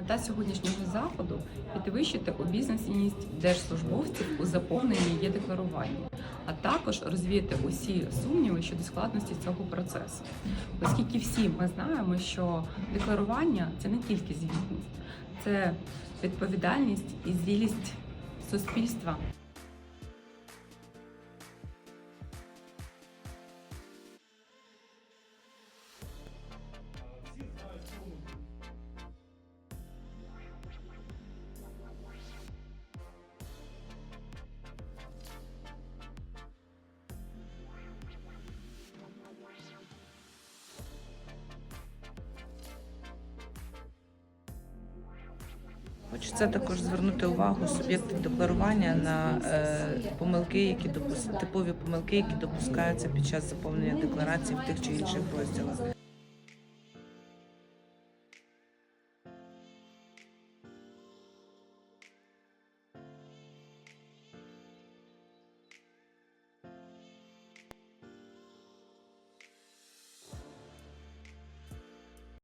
Мета сьогоднішнього заходу підвищити обізнаність держслужбовців у заповненні є декларування, а також розвіяти усі сумніви щодо складності цього процесу, оскільки всі ми знаємо, що декларування це не тільки звітність, це відповідальність і зрілість суспільства. Хочеться також звернути увагу суб'єктів декларування на е, помилки, які допус... типові помилки, які допускаються під час заповнення декларації в тих чи інших розділах.